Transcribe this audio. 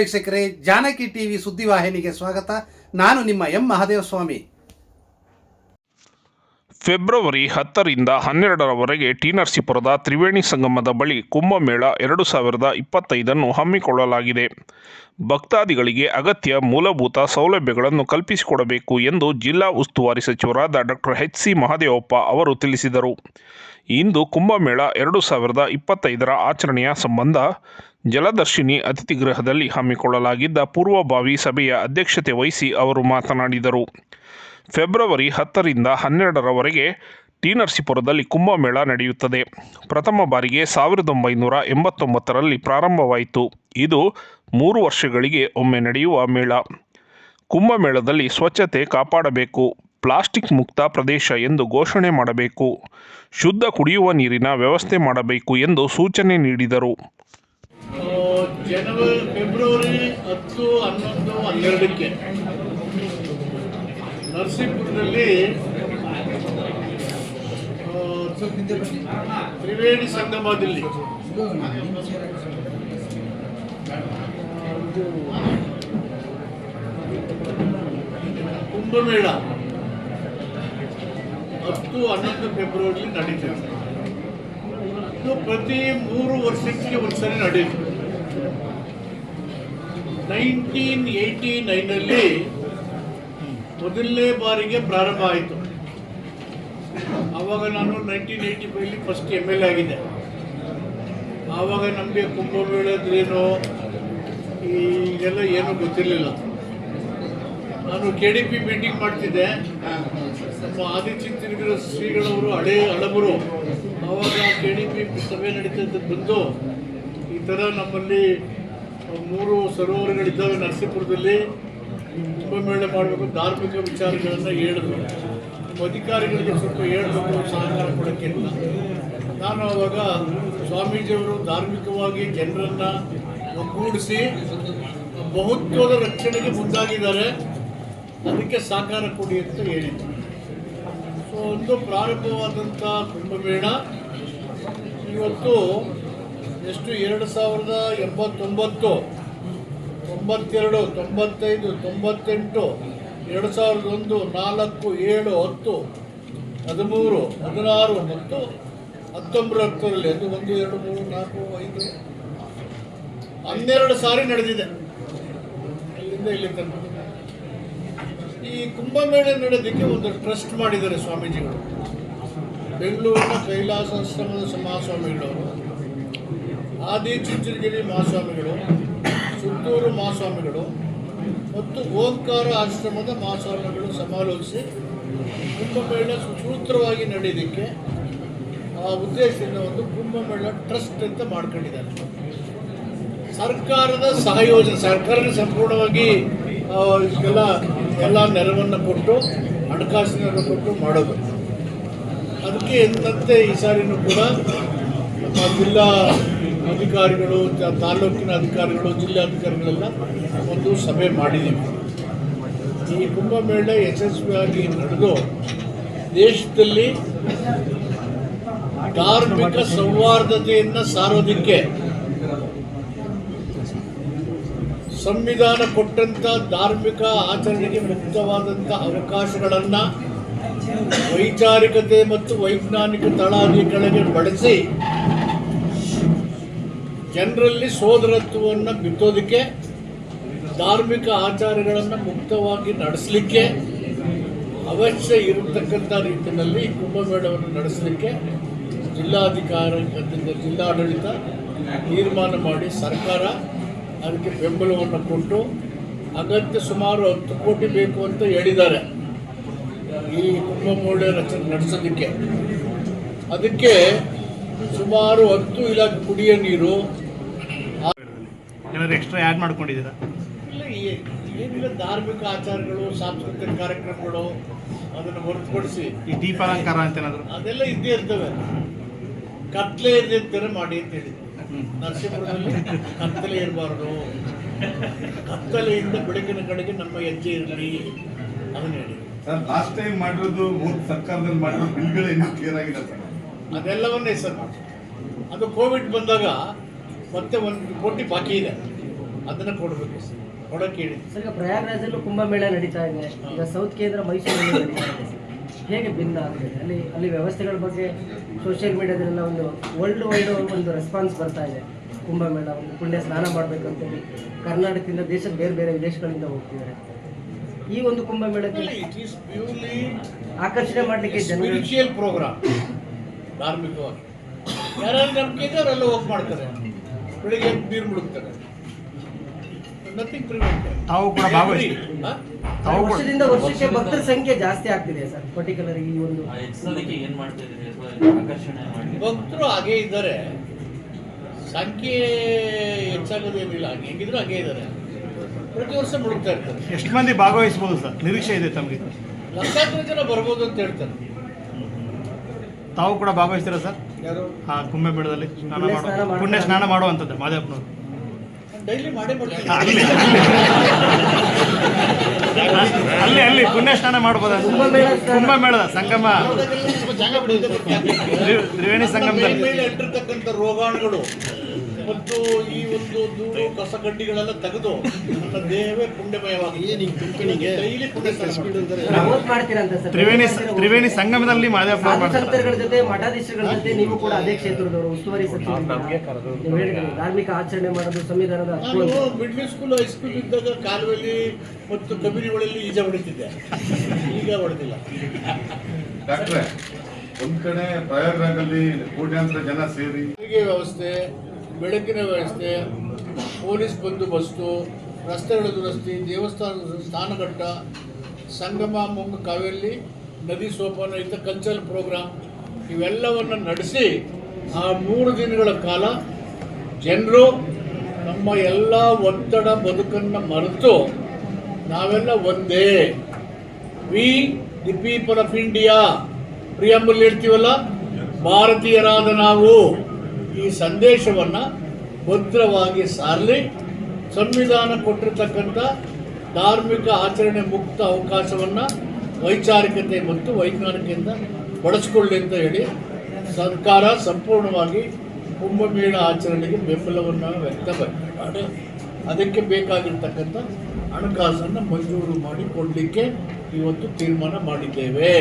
ವೀಕ್ಷಕರೇ, ಜಾನಕಿ ಟಿವಿ ಸುದ್ದಿವಾಹಿನಿಗೆ ಸ್ವಾಗತ. ನಾನು ನಿಮ್ಮ ಎಂ ಮಹಾದೇವ ಸ್ವಾಮಿ ಫೆಬ್ರವರಿ ಹತ್ತರಿಂದ ಹನ್ನೆರಡರವರೆಗೆ ಟಿ ನರಸೀಪುರದ ತ್ರಿವೇಣಿ ಸಂಗಮದ ಬಳಿ ಕುಂಭಮೇಳ ಎರಡು ಸಾವಿರದ ಇಪ್ಪತ್ತೈದನ್ನು ಹಮ್ಮಿಕೊಳ್ಳಲಾಗಿದೆ. ಭಕ್ತಾದಿಗಳಿಗೆ ಅಗತ್ಯ ಮೂಲಭೂತ ಸೌಲಭ್ಯಗಳನ್ನು ಕಲ್ಪಿಸಿಕೊಡಬೇಕು ಎಂದು ಜಿಲ್ಲಾ ಉಸ್ತುವಾರಿ ಸಚಿವರಾದ ಡಾಕ್ಟರ್ ಎಚ್ ಸಿ ಮಹಾದೇವಪ್ಪ ಅವರು ತಿಳಿಸಿದರು. ಇಂದು ಕುಂಭಮೇಳ ಎರಡು ಸಾವಿರದ ಇಪ್ಪತ್ತೈದರ ಆಚರಣೆಯ ಸಂಬಂಧ ಜಲದರ್ಶಿನಿ ಅತಿಥಿಗೃಹದಲ್ಲಿ ಹಮ್ಮಿಕೊಳ್ಳಲಾಗಿದ್ದ ಪೂರ್ವಭಾವಿ ಸಭೆಯ ಅಧ್ಯಕ್ಷತೆ ವಹಿಸಿ ಅವರು ಮಾತನಾಡಿದರು. ಫೆಬ್ರವರಿ ಹತ್ತರಿಂದ ಹನ್ನೆರಡರವರೆಗೆ ಟಿ ನರಸೀಪುರದಲ್ಲಿ ಕುಂಭಮೇಳ ನಡೆಯುತ್ತದೆ. ಪ್ರಥಮ ಬಾರಿಗೆ ಸಾವಿರದ ಒಂಬೈನೂರ ಎಂಬತ್ತೊಂಬತ್ತರಲ್ಲಿ ಪ್ರಾರಂಭವಾಯಿತು. ಇದು ಮೂರು ವರ್ಷಗಳಿಗೆ ಒಮ್ಮೆ ನಡೆಯುವ ಮೇಳ. ಕುಂಭಮೇಳದಲ್ಲಿ ಸ್ವಚ್ಛತೆ ಕಾಪಾಡಬೇಕು, ಪ್ಲಾಸ್ಟಿಕ್ ಮುಕ್ತ ಪ್ರದೇಶ ಎಂದು ಘೋಷಣೆ ಮಾಡಬೇಕು, ಶುದ್ಧ ಕುಡಿಯುವ ನೀರಿನ ವ್ಯವಸ್ಥೆ ಮಾಡಬೇಕು ಎಂದು ಸೂಚನೆ ನೀಡಿದರು. ಜನವರಿ, ಫೆಬ್ರವರಿ ಹತ್ತು, ಹನ್ನೊಂದು, ಹನ್ನೆರಡಕ್ಕೆ ನರಸೀಪುರದಲ್ಲಿ ತ್ರಿವೇಣಿ ಸಂಗಮದಲ್ಲಿ. ಕುಂಭಮೇಳ. ಹತ್ತು, ಹನ್ನೊಂದು ಫೆಬ್ರವರಿ ನಡೀತದೆ. ಇದು ಪ್ರತಿ ಮೂರು ವರ್ಷಕ್ಕೆ ಒಂದ್ಸರಿ ನಡೆಯುತ್ತೆ. ನೈನ್ಟೀನ್ ಏಯ್ಟಿ ನೈನಲ್ಲಿ ಮೊದಲನೇ ಬಾರಿಗೆ ಪ್ರಾರಂಭ ಆಯಿತು. ಆವಾಗ ನಾನು ನೈನ್ಟೀನ್ ಏಯ್ಟಿ ಫೈವ್ಲಿ ಫಸ್ಟ್ ಎಂ ಎಲ್ ಎ ಆಗಿದ್ದೆ. ಆವಾಗ ನಮಗೆ ಕುಂಭಮೇಳದ್ರೇನು ಇದೆಲ್ಲ ಏನೂ ಗೊತ್ತಿರಲಿಲ್ಲ. ನಾನು ಕೆ ಡಿ ಪಿ ಮೀಟಿಂಗ್ ಮಾಡ್ತಿದ್ದೆ. ನಮ್ಮ ಆದಿಚಿಂತನಗಿರ ಶ್ರೀಗಳವರು, ಹಳೆ ಹಳಬರು, ಆವಾಗ ಕೆ ಡಿ ಪಿ ಸಭೆ ನಡೀತದ್ದು ಬಂದು ಈ ಥರ ನಮ್ಮಲ್ಲಿ ಮೂರು ಸರೋವರಗಳಿದ್ದಾವೆ ನರಸೀಪುರದಲ್ಲಿ. ಕುಂಭಮೇಳ ಮಾಡಬೇಕು, ಧಾರ್ಮಿಕ ವಿಚಾರಗಳನ್ನು ಹೇಳಿದ್ರು. ನಮ್ಮ ಅಧಿಕಾರಿಗಳಿಗೆ ಸ್ವಲ್ಪ ಹೇಳಬೇಕು, ಸಹಕಾರ ಕೊಡೋಕ್ಕೆ ನಾನು ಆವಾಗ ಸ್ವಾಮೀಜಿಯವರು ಧಾರ್ಮಿಕವಾಗಿ ಜನರನ್ನು ಒಗ್ಗೂಡಿಸಿ ಬಹುತ್ವದ ರಕ್ಷಣೆಗೆ ಮುಂದಾಗಿದ್ದಾರೆ. ಅದಕ್ಕೆ ಸಹಕಾರ ಕೊಡಿ ಅಂತ ಹೇಳಿದ್ದೆ ಸೊ ಒಂದು ಪ್ರಾರಂಭವಾದಂಥ ಕುಂಭಮೇಳ. ಇವತ್ತು ಎಷ್ಟು? ಎರಡು ಸಾವಿರದ ಎಂಬತ್ತೊಂಬತ್ತು ತೊಂಬತ್ತೆರಡು, ತೊಂಬತ್ತೈದು, ತೊಂಬತ್ತೆಂಟು, ಎರಡು ಸಾವಿರದ ಒಂದು, ನಾಲ್ಕು, ಏಳು, ಹತ್ತು, ಹದಿಮೂರು, ಹದಿನಾರು ಮತ್ತು ಹತ್ತೊಂಬತ್ತರಲ್ಲಿ ಅದು ಒಂದು, ಎರಡು, ಮೂರು, ನಾಲ್ಕು, ಐದು, ಹನ್ನೆರಡು ಸಾರಿ ನಡೆದಿದೆ. ಅಲ್ಲಿಂದ ಇಲ್ಲಿ ತನಕ. ಈ ಕುಂಭಮೇಳ ನಡೆಯೋದಕ್ಕೆ ಒಂದು ಟ್ರಸ್ಟ್ ಮಾಡಿದ್ದಾರೆ ಸ್ವಾಮೀಜಿಗಳು. ಬೆಂಗಳೂರಿನ ಕೈಲಾಸಾಶ್ರಮದ ಮಹಾಸ್ವಾಮಿಗಳವರು ಆದಿ ಚುಂಚನಗಿರಿ ಮಹಾಸ್ವಾಮಿಗಳು, ಸುತ್ತೂರು ಮಹಾಸ್ವಾಮಿಗಳು ಮತ್ತು ಓಂಕಾರ ಆಶ್ರಮದ ಮಹಾಸ್ವಾಮಿಗಳು ಸಮಾಲೋಚಿಸಿ ಕುಂಭಮೇಳ ಸುಸೂತ್ರವಾಗಿ ನಡೆಯೋದಕ್ಕೆ ಆ ಉದ್ದೇಶದಿಂದ ಒಂದು ಕುಂಭಮೇಳ ಟ್ರಸ್ಟ್ ಅಂತ ಮಾಡ್ಕೊಂಡಿದ್ದಾರೆ. ಸರ್ಕಾರದ ಸಹಯೋಜನೆ ಸರ್ಕಾರ ಸಂಪೂರ್ಣವಾಗಿ ಇದಕ್ಕೆಲ್ಲ ಎಲ್ಲ ನೆರವನ್ನು ಕೊಟ್ಟು ಹಣಕಾಸಿನ ಕೊಟ್ಟು ಮಾಡೋದು. ಅದಕ್ಕೆ ಎಂದಂತೆ ಈ ಸಾರಿನೂ ಕೂಡ ನಮ್ಮ ಜಿಲ್ಲಾ ಅಧಿಕಾರಿಗಳು ತಾಲೂಕಿನ ಅಧಿಕಾರಿಗಳು, ಜಿಲ್ಲಾಧಿಕಾರಿಗಳೆಲ್ಲ ಒಂದು ಸಭೆ ಮಾಡಿದ್ದೀವಿ. ಈ ಕುಂಭಮೇಳ ಯಶಸ್ವಿಯಾಗಿ ನಡೆದು ದೇಶದಲ್ಲಿ ಧಾರ್ಮಿಕ ಸೌಹಾರ್ದತೆಯನ್ನು ಸಾರೋದಕ್ಕೆ ಸಂವಿಧಾನ ಕೊಟ್ಟಂತ ಧಾರ್ಮಿಕ ಆಚರಣೆಗೆ ಮುಕ್ತವಾದಂಥ ಅವಕಾಶಗಳನ್ನು ವೈಚಾರಿಕತೆ ಮತ್ತು ವೈಜ್ಞಾನಿಕ ತಳಹದಿಗಳಿಗೆ ಬಳಸಿ ಜನರಲ್ಲಿ ಸೋದರತ್ವವನ್ನು ಬಿತ್ತೋದಕ್ಕೆ, ಧಾರ್ಮಿಕ ಆಚಾರಗಳನ್ನು ಮುಕ್ತವಾಗಿ ನಡೆಸಲಿಕ್ಕೆ ಅವಶ್ಯ ಇರತಕ್ಕಂಥ ರೀತಿಯಲ್ಲಿ ಕುಂಭಮೇಳವನ್ನು ನಡೆಸಲಿಕ್ಕೆ ಜಿಲ್ಲಾಧಿಕಾರಿ ಜಿಲ್ಲಾಡಳಿತ ತೀರ್ಮಾನ ಮಾಡಿ ಸರ್ಕಾರ ಅದಕ್ಕೆ ಬೆಂಬಲವನ್ನು ಕೊಟ್ಟು ಅಗತ್ಯ ಸುಮಾರು ಹತ್ತು ಕೋಟಿ ಬೇಕು ಅಂತ ಹೇಳಿದ್ದಾರೆ. ಈ ಕುಂಭಮೇಳ ರಚನೆ ನಡೆಸೋದಕ್ಕೆ. ಅದಕ್ಕೆ ಸುಮಾರು ಹತ್ತು ಇಲಾಖೆ ಕುಡಿಯೋ ನೀರು ಏನಾದ್ರು ಎಕ್ಸ್ಟ್ರಾ ಆ್ಯಡ್ ಮಾಡ್ಕೊಂಡಿದ್ದೀರಾ? ಇಲ್ಲ ಈ- ಏನಿಲ್ಲ ಧಾರ್ಮಿಕ ಆಚಾರಗಳು ಸಾಂಸ್ಕೃತಿಕ ಕಾರ್ಯಕ್ರಮಗಳು ಅದನ್ನು ಹೊರತುಪಡಿಸಿ. ಈ ದೀಪಾಲಂಕಾರ ಅಂತ ಏನಾದ್ರು ಅದೆಲ್ಲ ಇದ್ದೇ ಇರ್ತವೆ. ಕತ್ಲೆ ಇರ್ದಿರ್ತಾರೆ ಮಾಡಿ ಅಂತ ಹೇಳಿದ್ರು. ನರಸೀಪುರದಲ್ಲಿ ಕತ್ತಲೆ ಇರಬಾರ್ದು. ಕತ್ತಲೆಯಿಂದ ಬೆಳಕಿನ ಕಡೆಗೆ ನಮ್ಮ ಹೆಜ್ಜೆ ಇರಲಿ ಅದನ್ನ ಹೇಳಿ. ಸರ್ ಲಾಸ್ಟ್ ಟೈಮ್ ಮಾಡಿರೋದು ಮೂರು ಸರ್ಕಾರದಲ್ಲಿ ಮಾಡಿರೋ ಬಿಲ್ಗಳು ಇನ್ನೂ ಕ್ಲಿಯರ್ ಆಗಿಲ್ಲ ಸರ್. ಅದೆಲ್ಲವನ್ನೇ ಸರ್ ಅದು ಕೋವಿಡ್ ಬಂದಾಗ ಮತ್ತೆ ಒಂದು ಕೋಟಿ ಬಾಕಿ ಇದೆ. ಅದನ್ನು ಕೊಡಬೇಕು. ಕೊಡಕ್ಕೆ ಹೇಳಿ. ಸರ್ ಈಗ ಪ್ರಯಾಗ್ರಾಜಲ್ಲೂ ಕುಂಭಮೇಳ ನಡೀತಾ ಇದೆ. ಈಗ ಸೌತ್ ಕೇಂದ್ರ ಮೈಸೂರಲ್ಲಿ ನಡೀತಾ ಇದೆ. ಹೇಗೆ ಭಿನ್ನ ಆಗ್ತದೆ? ಅಲ್ಲಿ ಅಲ್ಲಿ ವ್ಯವಸ್ಥೆಗಳ ಬಗ್ಗೆ ಸೋಷಿಯಲ್ ಮೀಡಿಯಾದಲ್ಲೆಲ್ಲ ಒಂದು ವರ್ಲ್ಡ್ ವೈಡ್ ಒಂದು ರೆಸ್ಪಾನ್ಸ್ ಬರ್ತಾ ಇದೆ. ಕುಂಭಮೇಳ ಒಂದು ಪುಣ್ಯ ಸ್ನಾನ ಮಾಡಬೇಕಂತೇಳಿ. ಕರ್ನಾಟಕದಿಂದ ದೇಶದ ಬೇರೆ ಬೇರೆ ವಿದೇಶಗಳಿಂದ ಹೋಗ್ತಿದ್ದಾರೆ. ಈ ಒಂದು ಕುಂಭಮೇಳಕ್ಕೆ ಆಕರ್ಷಣೆ ಮಾಡಲಿಕ್ಕೆ ಜನಗಳು ಪ್ರೋಗ್ರಾಮ್ ಧಾರ್ಮಿಕವಾಗಿ. ಯಾರು ನಂಬಿಕೆ ಇದೆ ಅವರೆಲ್ಲ ಹೋಗಿ ಮಾಡ್ತಾರೆ. ಬೆಳಿಗ್ಗೆ ಎದ್ದು ನೀರು ಮುಳುಗ್ತಾರೆ ನಥಿಂಗ್ ಪ್ರಿವೆಂಟ್ ತಾವು ಕೂಡ ಭಾಗವಹಿಸಿ. ತಾವು ಕೂಡ ವರ್ಷದಿಂದ ವರ್ಷಕ್ಕೆ ಭಕ್ತರ ಸಂಖ್ಯೆ ಜಾಸ್ತಿ ಆಗ್ತಿದೆ ಸರ್ ಪರ್ಟಿಕ್ಯುಲರ್ ಈ ಒಂದು ಏನ್ ಮಾಡ್ತಾ ಇದ್ದೀರಿ ಆಕರ್ಷಣೆ ಮಾಡಿ ಭಕ್ತರು ಹಾಗೆ ಇದ್ದಾರೆ. ಸಂಖ್ಯೆ ಹೆಚ್ಚಾಗೋದೇನಿಲ್ಲ ಹಾಗೆ ಹೆಂಗಿದ್ರು ಹಾಗೆ ಇದ್ದಾರೆ. ಪ್ರತಿ ವರ್ಷ ಮುಳುಗ್ತಾ ಇರ್ತಾರೆ ಎಷ್ಟು ಮಂದಿ ಭಾಗವಹಿಸ್ಬೋದು ಸರ್? ನಿರೀಕ್ಷೆ ಇದೆ ತಮಗೆ? ಲಕ್ಷಾಂತರ ಜನ ಬರ್ಬೋದು ಅಂತ ಹೇಳ್ತಾರೆ. ತಾವು ಕೂಡ ಭಾಗವಹಿಸ್ತೀರಾ ಸರ್? ಯಾರು? ಆ ಕುಂಭಮೇಳದಲ್ಲಿ ಸ್ನಾನ ಮಾಡೋ. ಪುಣ್ಯ ಸ್ನಾನ ಮಾಡುವಂಥದ್ದು ಮಾದೇವಪ್ಪನವರು ಡೈಲಿ ಮಾಡೇ ಮಾಡ್ತೀನಿ ಅಲ್ಲಿ ಅಲ್ಲಿ. ಅಲ್ಲಿ ಪುಣ್ಯ ಸ್ನಾನ ಮಾಡ್ಬೋದ? ಕುಂಭಮೇಳದ ಸಂಗಮ. ತ್ರಿವೇಣಿ ಸಂಗಮದಲ್ಲಿ. ಮೇಲೆ ಇಟ್ಟಿರ್ತಕ್ಕಂಥ ರೋಗಾಣುಗಳು. ಮತ್ತು ಈ ಒಂದು ಧೂಳು ಕಸಗಡ್ಡಿಗಳೆಲ್ಲ ತೆಗೆದು ನನ್ನ ದೇಹವೇ ಪುಣ್ಯಮಯವಾಗಿದೆ ಡೈಲಿ ಪುಣ್ಯ ಸ್ನಾನ ಮಾಡ್ತೀನಿ. ಪ್ರಮೋಟ್ ಮಾಡ್ತೀರಂತ ಸರ್? ತ್ರಿವೇಣಿ ತ್ರಿವೇಣಿ ಸಂಗಮದಲ್ಲಿ ಮಾಡ್ತಾರೆ. ಸಂತರುಗಳ ಜೊತೆ ಮಠಾಧೀಶರುಗಳ ಜೊತೆ ನೀವು ಕೂಡ ಅದೇ ಕ್ಷೇತ್ರದವರು ಉಸ್ತುವಾರಿ ಸಚಿವರು. ನೀವು ಧಾರ್ಮಿಕ ಆಚರಣೆ ಮಾಡೋದು ಸಂವಿಧಾನದ ನಾನು. ಮಿಡ್ಲ್ ಸ್ಕೂಲ್ ಹೈಸ್ಕೂಲ್ ಇದ್ದಾಗ ಕಾಲುವೆಯಲ್ಲಿ ಮತ್ತು ಕಬಿನಿ ಹೊಳೆಯಲ್ಲಿ ಈಜ ಹೊಡಿತಿದ್ದೆ. ಈಗ ಹೊಡೆದಿಲ್ಲ. ಡಾಕ್ಟ್ರೆ ಒಂದ್ ಕಡೆ ಪ್ರಯಾಗ್ರಾಜಲ್ಲಿ ಕೋಟ್ಯಾಂತರ ಜನ ಸೇರಿ ಸಾರಿಗೆ ವ್ಯವಸ್ಥೆ ಬೆಳಕಿನ ವ್ಯವಸ್ಥೆ, ಪೊಲೀಸ್ ಬಂದೋಬಸ್ತು ರಸ್ತೆಗಳ ದುರಸ್ತಿ ದೇವಸ್ಥಾನದ ಸ್ನಾನಘಟ್ಟ ಸಂಗಮ, ಮುಂಗ ಕಾವೇರಿ, ನದಿ ಸೋಪಾನ ಇಂಥ ಕಲ್ಚರಲ್ ಪ್ರೋಗ್ರಾಮ್ ಇವೆಲ್ಲವನ್ನು ನಡೆಸಿ ಆ ಮೂರು ದಿನಗಳ ಕಾಲ ಜನರು ನಮ್ಮ ಎಲ್ಲ ಒತ್ತಡ ಬದುಕನ್ನು ಮರೆತು ನಾವೆಲ್ಲ ಒಂದೇ. We the people of India preamble ಹೇಳ್ತೀವಲ್ಲ, ಭಾರತೀಯರಾದ ನಾವು. ಈ ಸಂದೇಶವನ್ನು ಭದ್ರವಾಗಿ ಸಾರಲಿ, ಸಂವಿಧಾನ ಕೊಟ್ಟಿರ್ತಕ್ಕಂಥ ಧಾರ್ಮಿಕ ಆಚರಣೆ ಮುಕ್ತ ಅವಕಾಶವನ್ನು ವೈಚಾರಿಕತೆ ಮತ್ತು ವೈಜ್ಞಾನಿಕೆಯಿಂದ ಬಳಸ್ಕೊಳ್ಳಿ ಅಂತ ಹೇಳಿ ಸರ್ಕಾರ ಸಂಪೂರ್ಣವಾಗಿ ಕುಂಭಮೇಳ ಆಚರಣೆಗೆ ಬೆಂಬಲವನ್ನು ವ್ಯಕ್ತಪಡಿಸಿದ್ದಾರೆ ಅದಕ್ಕೆ ಬೇಕಾಗಿರ್ತಕ್ಕಂಥ ಹಣಕಾಸನ್ನು ಮಂಜೂರು ಮಾಡಿ ಕೊಡಲಿಕ್ಕೆ ಇವತ್ತು ತೀರ್ಮಾನ ಮಾಡಿದ್ದೇವೆ.